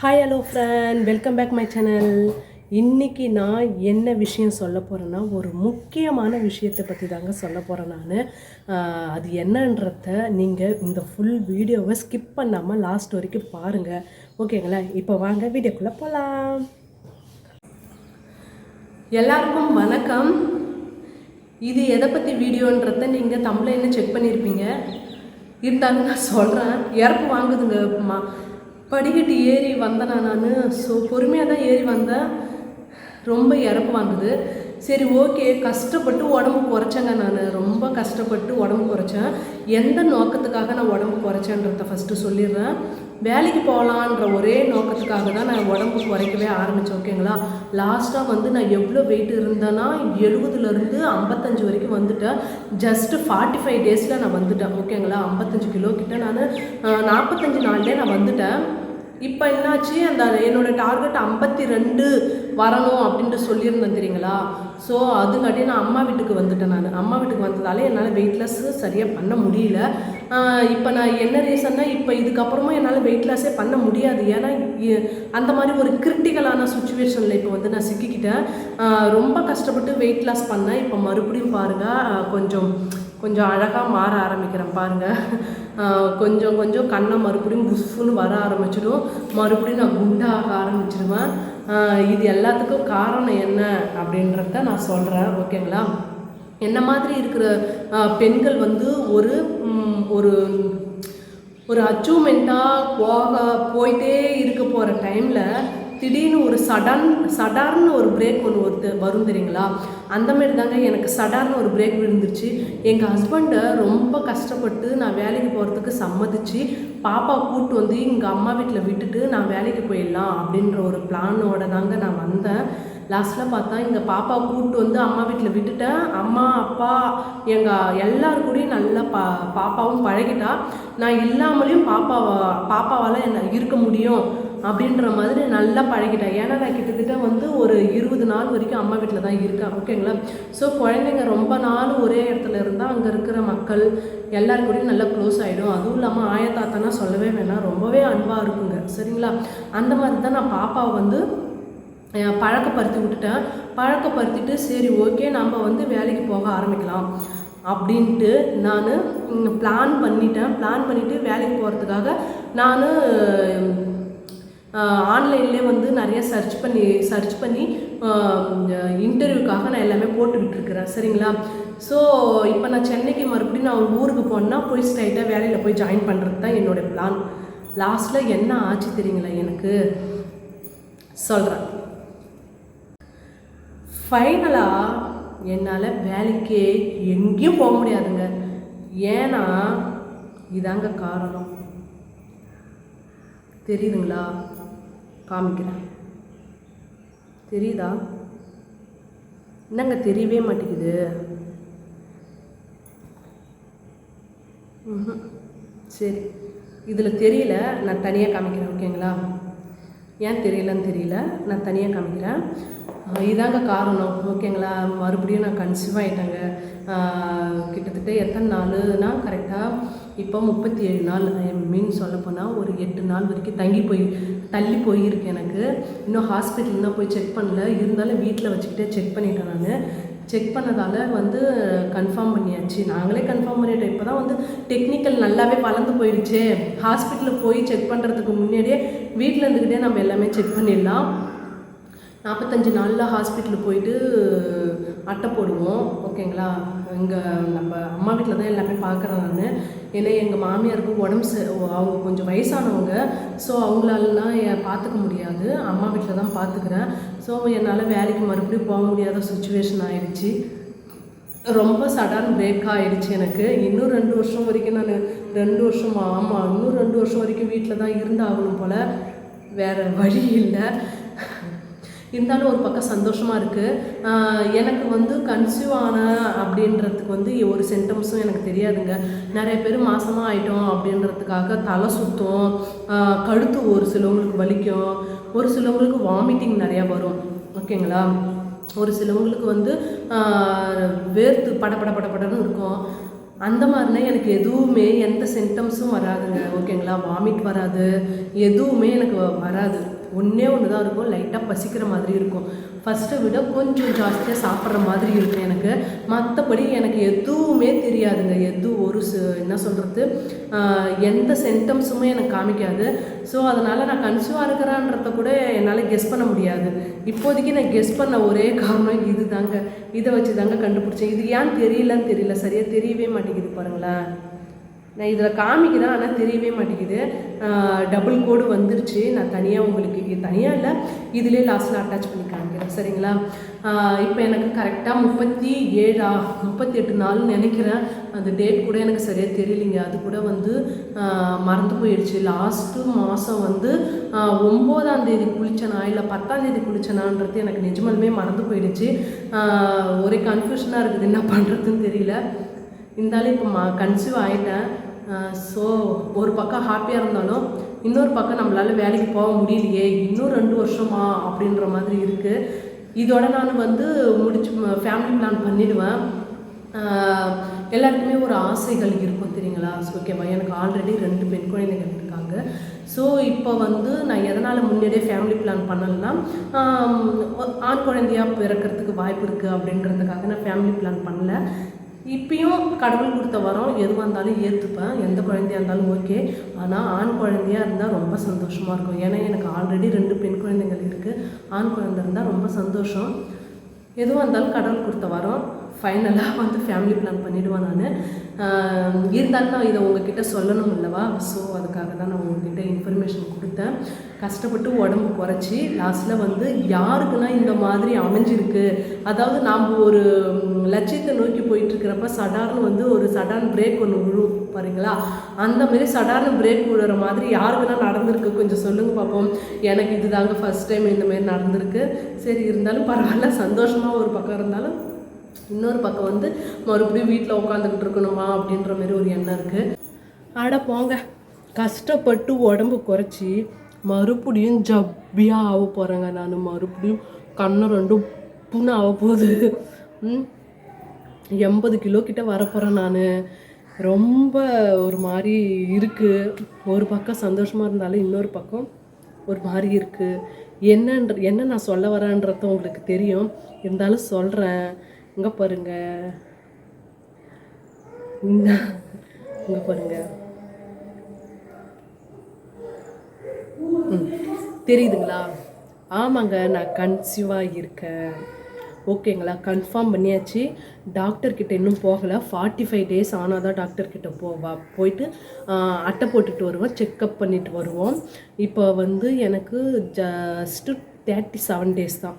Hi hello friend welcome back my channel இன்னைக்கு நான் என்ன விஷயம் சொல்ல போகிறேன்னா ஒரு முக்கியமான விஷயத்தை பற்றி தாங்க சொல்ல போகிறேன் நான். அது என்னன்றத நீங்கள் இந்த ஃபுல் வீடியோவை ஸ்கிப் பண்ணாமல் லாஸ்ட் வரைக்கும் பாருங்கள் ஓகேங்களா? இப்போ வாங்க வீடியோக்குள்ளே போகலாம் எல்லாருக்கும் வணக்கம். இது எதை பற்றி வீடியோன்றத நீங்கள் தமிழ்ல செக் பண்ணியிருப்பீங்க இருந்தாலும் நான் சொல்கிறேன் இறப்பு வாங்குதுங்க படிக்கட்டு ஏறி வந்தேனா நான்? ஸோ பொறுமையாக தான் ஏறி வந்தேன் ரொம்ப இறப்பு வந்தது. சரி ஓகே. கஷ்டப்பட்டு உடம்பு குறைச்சேங்க நான். ரொம்ப கஷ்டப்பட்டு உடம்பு குறைச்சேன். எந்த நோக்கத்துக்காக நான் உடம்பு குறைச்சேன்றத ஃபஸ்ட்டு சொல்லிடுறேன். வேலைக்கு போகலான்ற ஒரே நோக்கத்துக்காக தான் நான் உடம்பு குறைக்கவே ஆரம்பித்தேன் ஓகேங்களா? லாஸ்ட்டாக வந்து நான் எவ்வளோ வெயிட் இருந்தேன்னா எழுபதுலேருந்து ஐம்பத்தஞ்சு வரைக்கும் வந்துட்டேன். ஜஸ்ட்டு ஃபார்ட்டி ஃபைவ் டேஸில் நான் வந்துட்டேன் ஓகேங்களா? ஐம்பத்தஞ்சு கிலோ கிட்ட நான் நாற்பத்தஞ்சு நாள்லேயே நான் வந்துட்டேன். இப்போ என்னாச்சு? அந்த என்னோட டார்கெட் ஐம்பத்தி ரெண்டு வரணும் அப்படின்ட்டு சொல்லியிருந்தேன் தெரியுங்களா? ஸோ அதுங்காட்டி நான் அம்மா வீட்டுக்கு வந்துட்டேன் நான். அம்மா வீட்டுக்கு வந்ததால என்னால் வெயிட் லாஸ் சரியாக பண்ண முடியல. இப்போ நான் என்ன ரீசன்னா இப்போ இதுக்கப்புறமா என்னால் வெயிட் லாஸே பண்ண முடியாது. ஏன்னா அந்த மாதிரி ஒரு கிரிட்டிக்கலான சுச்சுவேஷனில் இப்போ வந்து நான் சிக்கிக்கிட்டேன். ரொம்ப கஷ்டப்பட்டு வெயிட் லாஸ் பண்ணேன். இப்போ மறுபடியும் பாருங்கள் கொஞ்சம் கொஞ்சம் அழகாக மாற ஆரம்பிக்கிறேன் பாருங்கள் கொஞ்சம் கொஞ்சம் கண்ணை மறுபடியும் புஷ்ஷுன்னு வர ஆரம்பிச்சிடும். மறுபடியும் நான் குண்டாக ஆரம்பிச்சிடுவேன் இது எல்லாத்துக்கும் காரணம் என்ன அப்படின்றத நான் சொல்கிறேன் ஓகேங்களா? என்ன மாதிரி இருக்கிற பெண்கள் வந்து ஒரு ஒரு ஒரு அச்சீவ்மெண்ட்டாக போக போயிட்டே இருக்க போகிற டைமில் திடீர்னு ஒரு சடன் சடார்னு ஒரு பிரேக் ஒன்று ஒருத்து வரும் தெரியுங்களா? அந்த மாதிரி தாங்க எனக்கு சடார்னு ஒரு பிரேக் விழுந்துருச்சு. எங்கள் ஹஸ்பண்டை ரொம்ப கஷ்டப்பட்டு நான் வேலைக்கு போகிறதுக்கு சம்மதிச்சு பாப்பா கூட்டு வந்து எங்கள் அம்மா வீட்டில் விட்டுட்டு நான் வேலைக்கு போயிடலாம் அப்படின்ற ஒரு பிளானோட தாங்க நான் வந்தேன். லாஸ்ட்டில் பார்த்தா எங்கள் பாப்பா கூப்பிட்டு வந்து அம்மா வீட்டில் விட்டுட்டேன் அம்மா அப்பா எங்கள் எல்லாரு கூடயும் நல்லா பா பாப்பாவும் பழகிட்டா. நான் இல்லாமலேயும் பாப்பாவா பாப்பாவால் என்ன இருக்க முடியும்? அப்படின்ற மாதிரி நல்லா பழகிட்டேன் ஏன்னா நான் கிட்டத்தட்ட வந்து ஒரு இருபது நாள் வரைக்கும் அம்மா வீட்டில் தான் இருக்கேன். ஓகேங்களா ஸோ குழந்தைங்க ரொம்ப நாள் ஒரே இடத்துல இருந்தால் அங்கே இருக்கிற மக்கள் எல்லார் கூடயும் நல்லா க்ளோஸ் ஆகிடும் அதுவும் இல்லாமல் ஆயத்தாத்தானா சொல்லவே வேணாம். ரொம்பவே அன்பாக இருக்குங்க. சரிங்களா? அந்த மாதிரி தான் நான் பாப்பாவை வந்து பழக்கப்படுத்தி விட்டுட்டேன். பழக்கப்படுத்திட்டு சரி ஓகே நம்ம வந்து வேலைக்கு போக ஆரம்பிக்கலாம் அப்படின்ட்டு நான் பிளான் பண்ணிட்டேன். பிளான் பண்ணிவிட்டு வேலைக்கு போகிறதுக்காக நான் ஆன்லைன்லேயே வந்து நிறைய சர்ச் பண்ணி சர்ச் பண்ணி இன்டர்வியூக்காக நான் எல்லாமே போட்டுக்கிட்டு இருக்கிறேன். சரிங்களா? ஸோ இப்போ நான் சென்னைக்கு மறுபடியும் நான் ஊருக்கு போனேன்னா போய் ஸ்ட்ரைட்டாக வேலையில் போய் ஜாயின் பண்ணுறது தான் என்னோடய பிளான் லாஸ்ட்டில் என்ன ஆச்சு தெரியுங்களா எனக்கு? சொல்கிறேன் ஃபைனலாக என்னால் வேலைக்கு எங்கேயும் போக முடியாதுங்க. ஏன்னா இதாங்க காரணம். தெரியுதுங்களா? காமிக்கிறேன். தெரியுதா? என்னங்க தெரியவே மாட்டேங்குது. ம்ஹும். சரி. இதில் தெரியல நான் தனியாக காமிக்கிறேன் ஓகேங்களா? ஏன் தெரியலன்னு தெரியல நான் தனியாக காமிக்கிறேன். இதாங்க காரணம் ஓகேங்களா? மறுபடியும் நான் கன்சீவ் ஆகிட்டேங்க கிட்டத்தட்ட எத்தனை நாளுனா கரெக்டாக இப்போ முப்பத்தி ஏழு நாள் மீன் சொல்லப்போனால் ஒரு எட்டு நாள் வரைக்கும் தங்கி போய் தள்ளி போயிருக்கு எனக்கு. இன்னும் ஹாஸ்பிட்டல் தான் போய் செக் பண்ணல. இருந்தாலும் வீட்டில் வச்சுக்கிட்டே செக் பண்ணிட்டேன் நான். செக் பண்ணதால் வந்து கன்ஃபார்ம் பண்ணியாச்சு. நாங்களே கன்ஃபார்ம் பண்ணிட்டோம். இப்போ தான் வந்து டெக்னிக்கல் நல்லாவே வளர்ந்து போயிடுச்சு. ஹாஸ்பிட்டலில் போய் செக் பண்ணுறதுக்கு முன்னாடியே வீட்டில் இருந்துக்கிட்டே நம்ம எல்லாமே செக் பண்ணிடலாம். நாற்பத்தஞ்சு நாளில் ஹாஸ்பிட்டலுக்கு போயிட்டு அட்டை போடுவோம். ஓகேங்களா? இங்கே நம்ம அம்மா வீட்டில் தான் எல்லாமே பார்க்குறேன் நான். ஏன்னா எங்கள் மாமியாருக்கு உடம்பு ச அவங்க கொஞ்சம் வயசானவங்க. ஸோ அவங்களாலலாம் பார்த்துக்க முடியாது. அம்மா வீட்டில் தான் பார்த்துக்கிறேன் ஸோ என்னால் வேலைக்கு மறுபடியும் போக முடியாத சுச்சுவேஷன் ஆயிடுச்சு. ரொம்ப சடன் பிரேக் ஆகிடுச்சு எனக்கு. இன்னும் ரெண்டு வருஷம் வரைக்கும் நான் ரெண்டு வருஷம் ஆமாம் இன்னும் ரெண்டு வருஷம் வரைக்கும் வீட்டில் தான் இருந்தாகணும் போல். வேறு வழி இல்லை. இருந்தாலும் ஒரு பக்கம் சந்தோஷமாக இருக்குது எனக்கு வந்து கன்சியூவ் ஆன அப்படின்றதுக்கு வந்து ஒரு சென்டம்ஸும் எனக்கு தெரியாதுங்க. நிறைய பேர் மாசமாக ஆயிட்டோம் அப்படின்றதுக்காக தலை சுத்தம். கழுத்து ஒரு சிலவங்களுக்கு வலிக்கும். ஒரு சிலவங்களுக்கு வாமிட்டிங் நிறையா வரும். ஓகேங்களா ஒரு சிலவங்களுக்கு வந்து வேர்த்து பட பட பட இருக்கும். அந்த மாதிரினா எனக்கு எதுவுமே எந்த சிம்டம்ஸும் வராதுங்க. ஓகேங்களா வாமிட் வராது. எதுவுமே எனக்கு வ- வராது. ஒன்றே ஒன்று தான் இருக்கும் லைட்டாக பசிக்கிற மாதிரி இருக்கும். ஃபஸ்ட்டை விட கொஞ்சம் ஜாஸ்தியாக சாப்பிட்ற மாதிரி இருக்கும் எனக்கு. மற்றபடி எனக்கு எதுவுமே தெரியாதுங்க. எது ஒரு என்ன சொல்கிறது எந்த சென்டம்ஸுமே எனக்கு காமிக்காது. ஸோ அதனால் நான் கன்சியூவாக இருக்கிறான்றத கூட என்னால் கெஸ் பண்ண முடியாது. இப்போதைக்கு நான் கெஸ் பண்ண ஒரே காரணம் இது தாங்க இதை வச்சு தாங்க கண்டுபிடிச்சேன். இது ஏன் தெரியலன்னு தெரியல. சரியாக தெரியவே மாட்டேங்குது பாருங்களேன். நான் இதில் காமிக்கிறேன் ஆனால் தெரியவே மாட்டேங்குது. டபுள் கோடு வந்துருச்சு. நான் தனியாக உங்களுக்கு தனியாக இல்லை இதிலே லாஸ்ட்டில் அட்டாச் பண்ணி காமிக்கிறேன். சரிங்களா? இப்போ எனக்கு கரெக்டாக முப்பத்தி ஏழா முப்பத்தி எட்டு நாள்னு நினைக்கிறேன். அந்த டேட் கூட எனக்கு சரியாக தெரியலைங்க. அது கூட வந்து மறந்து போயிடுச்சு. லாஸ்ட்டு மாதம் வந்து ஒம்போதாம் தேதி குளிச்சனா. இல்லை பத்தாம் தேதி குளிச்சனான்றது எனக்கு நிஜமாலுமே மறந்து போயிடுச்சு. ஒரே கன்ஃபியூஷனாக இருக்குது. என்ன பண்ணுறதுன்னு தெரியல. இருந்தாலும் இப்போ மா கன்சீவ் ஆகிட்டேன் ஸோ ஒரு பக்கம் ஹாப்பியாக இருந்தாலும் இன்னொரு பக்கம் நம்மளால் வேலைக்கு போக முடியலையே இன்னும் ரெண்டு வருஷமா அப்படின்ற மாதிரி இருக்குது இதோட நான் வந்து முடிச்சு ஃபேமிலி பிளான் பண்ணிடுவேன். எல்லாருக்குமே ஒரு ஆசைகள் இருக்கும் தெரியுங்களா? ஓகேவா எனக்கு ஆல்ரெடி ரெண்டு பெண் குழந்தைகள் இருக்காங்க. ஸோ இப்போ வந்து நான் எதனால் முன்னாடியே ஃபேமிலி பிளான் பண்ணலைன்னா ஆண் குழந்தையாக பிறக்கிறதுக்கு வாய்ப்பு இருக்குது அப்படின்றதுக்காக நான் ஃபேமிலி பிளான் பண்ணல. இப்பயும் கடவுள் கொடுத்த வரம் எதுவாக இருந்தாலும் ஏற்றுப்பேன் எந்த குழந்தையாக இருந்தாலும் ஓகே. ஆனால் ஆண் குழந்தையா இருந்தால் ரொம்ப சந்தோஷமாக இருக்கும். ஏன்னா எனக்கு ஆல்ரெடி ரெண்டு பெண் குழந்தைகள் இருக்குது ஆண் குழந்தை இருந்தால் ரொம்ப சந்தோஷம். எதுவாக இருந்தாலும் கடவுள் கொடுத்த வரம். ஃபைனலாக வந்து ஃபேமிலி பிளான் பண்ணிவிடுவேன் நான். இருந்தாலும் நான் இதை உங்ககிட்ட சொல்லணும் இல்லவா ஸோ அதுக்காக தான் நான் உங்ககிட்ட இன்ஃபர்மேஷன் கொடுத்தேன். கஷ்டப்பட்டு உடம்பு குறைச்சி லாஸ்ட்டில் வந்து யாருக்குன்னா இந்த மாதிரி அமைஞ்சிருக்கு? அதாவது நாம் ஒரு லட்சியத்தை நோக்கி போயிட்டுருக்கிறப்ப சடார்னு வந்து ஒரு சடான் பிரேக் ஒன்று விழும் பாருங்களா? அந்த மாதிரி சடார்னு பிரேக் விழுற மாதிரி யாருக்குன்னா நடந்திருக்கு? கொஞ்சம் சொல்லுங்கள் பார்ப்போம் எனக்கு இதுதாங்க ஃபர்ஸ்ட் டைம் இந்த மாதிரி நடந்திருக்கு. சரி இருந்தாலும் பரவாயில்ல சந்தோஷமாக ஒரு பக்கம் இருந்தாலும் இன்னொரு பக்கம் வந்து மறுபடியும் வீட்டில் உட்காந்துக்கிட்டு இருக்கணுமா அப்படின்ற மாதிரி ஒரு எண்ணம் இருக்குது அட போங்க. கஷ்டப்பட்டு உடம்பு குறைச்சி மறுபடியும் ஜப்பியாக ஆக போகிறேங்க நான். மறுபடியும் கண்ணு ரெண்டும் புண்ணு ஆக போகுது. எண்பது கிலோ கிட்ட வரப்போகிறேன் நான். ரொம்ப ஒரு மாதிரி இருக்குது ஒரு பக்கம் சந்தோஷமாக இருந்தாலும் இன்னொரு பக்கம் ஒரு மாதிரி இருக்குது என்னன்ற என்ன நான் சொல்ல வரேன்றதும் உங்களுக்கு தெரியும். இருந்தாலும் சொல்கிறேன் இங்கே பாருங்க. இங்கே பாருங்க. தெரியுதுங்களா? ஆமாங்க நான் கன்சீவாக இருக்கேன். ஓகேங்களா கன்ஃபார்ம் பண்ணியாச்சு. டாக்டர்கிட்ட இன்னும் போகலை. ஃபார்ட்டி ஃபைவ் டேஸ் ஆனால் தான் டாக்டர்கிட்ட போவா. போயிட்டு அட்டை போட்டுட்டு வருவோம் செக்கப் பண்ணிட்டு வருவோம். இப்போ வந்து எனக்கு ஜஸ்ட்டு தேர்ட்டி செவன் டேஸ் தான்.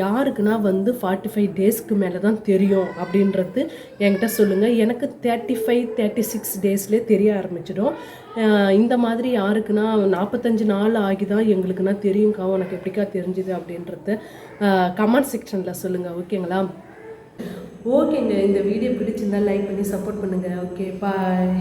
யாருக்குன்னா வந்து ஃபார்ட்டி ஃபைவ் டேஸ்க்கு மேலே தான் தெரியும் அப்படின்றது என்கிட்ட சொல்லுங்கள் எனக்கு தேர்ட்டி ஃபைவ் தேர்ட்டி சிக்ஸ் டேஸ்லேயே தெரிய ஆரம்பிச்சிடும். இந்த மாதிரி யாருக்குன்னா நாற்பத்தஞ்சு நாள் ஆகி தான் எங்களுக்குன்னா தெரியும்க்கா உனக்கு எப்படிக்கா தெரிஞ்சுது அப்படின்றது கமெண்ட் செக்ஷனில் சொல்லுங்கள் ஓகேங்களா ஓகேங்க இந்த வீடியோ பிடிச்சிருந்தா லைக் பண்ணி சப்போர்ட் பண்ணுங்கள் ஓகே பாய்